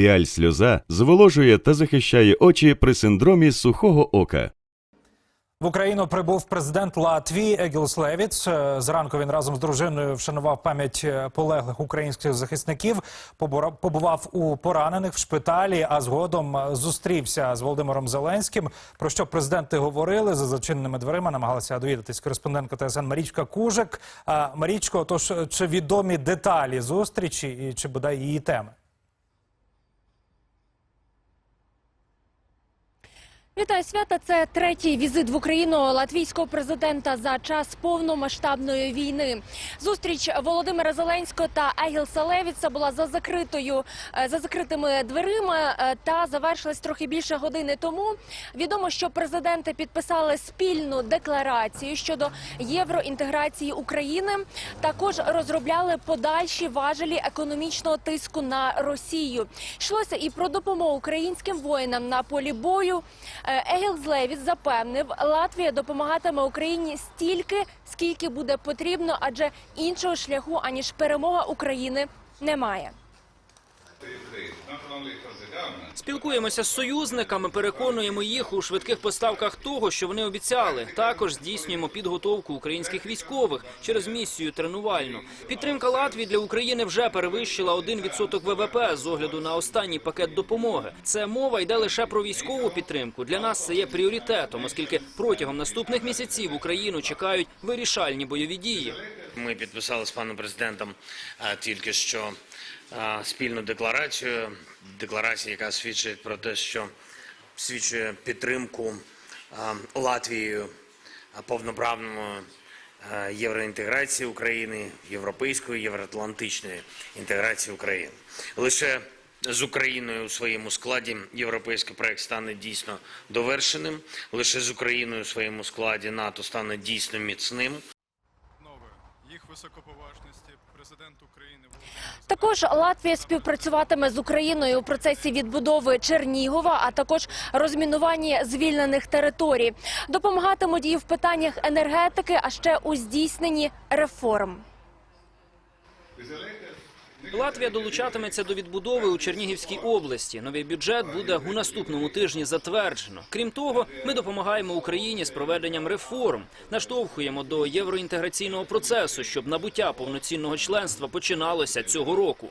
Піаль сльоза зволожує та захищає очі при синдромі сухого ока. В Україну прибув президент Латвії Егілс Левіц. Е, Зранку він разом з дружиною вшанував пам'ять е, полеглих українських захисників. Побував у поранених в шпиталі, а згодом е, зустрівся з Володимиром Зеленським. Про що президенти говорили за зачиненими дверима. Намагалася довідатись кореспондентка ТСН Марічка Кужик. Марічко, тож чи відомі деталі зустрічі і чи бодай її теми? Вітаю свята. Це третій візит в Україну латвійського президента за час повномасштабної війни. Зустріч Володимира Зеленського та Егілса Левіца була за закритою е, за закритими дверима е, та завершилась трохи більше години тому. Відомо, що президенти підписали спільну декларацію щодо євроінтеграції України. Також розробляли подальші важелі економічного тиску на Росію. Йшлося і про допомогу українським воїнам на полі бою. Е, Злевіс запевнив, Латвія допомагатиме Україні стільки, скільки буде потрібно, адже іншого шляху аніж перемога України немає. Спілкуємося з союзниками, переконуємо їх у швидких поставках того, що вони обіцяли. Також здійснюємо підготовку українських військових через місію тренувальну. Підтримка Латвії для України вже перевищила 1% ВВП з огляду на останній пакет допомоги. Це мова йде лише про військову підтримку. Для нас це є пріоритетом, оскільки протягом наступних місяців Україну чекають вирішальні бойові дії. Ми підписали з паном президентом тільки що спільну декларацію. Декларація, яка свідчить про те, що свідчує підтримку Латвією а, повноправному євроінтеграції України, європейської, євроатлантичної інтеграції України. Лише з Україною у своєму складі європейський проект стане дійсно довершеним. Лише з Україною у своєму складі НАТО стане дійсно міцним. Високоповажності президент України Також Латвія співпрацюватиме з Україною у процесі відбудови Чернігова, а також розмінування звільнених територій. Допомагатимуть і в питаннях енергетики, а ще у здійсненні реформ. Латвія долучатиметься до відбудови у Чернігівській області. Новий бюджет буде у наступному тижні затверджено. Крім того, ми допомагаємо Україні з проведенням реформ, наштовхуємо до євроінтеграційного процесу, щоб набуття повноцінного членства починалося цього року.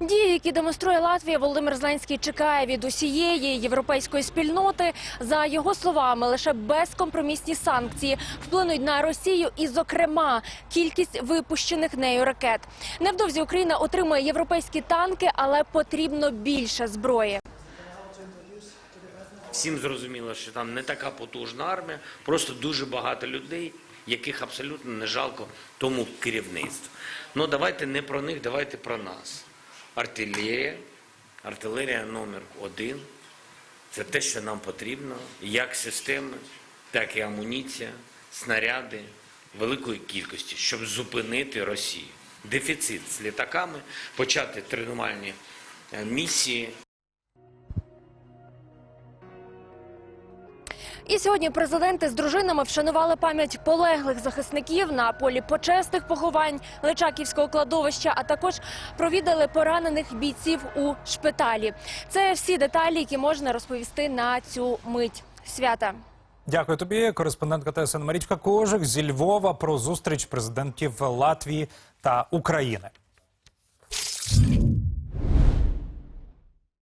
Дії, які демонструє Латвія, Володимир Зеленський чекає від усієї європейської спільноти. За його словами, лише безкомпромісні санкції вплинуть на Росію, і, зокрема, кількість випущених нею ракет. Невдовзі Україна отримує європейські танки, але потрібно більше зброї. Всім зрозуміло, що там не така потужна армія, просто дуже багато людей, яких абсолютно не жалко тому керівництву. Ну давайте не про них, давайте про нас. Артилерія, артилерія номер один. Це те, що нам потрібно, як системи, так і амуніція, снаряди великої кількості, щоб зупинити Росію. Дефіцит з літаками, почати тренувальні е, місії, І сьогодні президенти з дружинами вшанували пам'ять полеглих захисників на полі почесних поховань Личаківського кладовища, а також провідали поранених бійців у шпиталі. Це всі деталі, які можна розповісти на цю мить свята. Дякую тобі, кореспондентка ТСН Марічка Кожик зі Львова про зустріч президентів Латвії та України.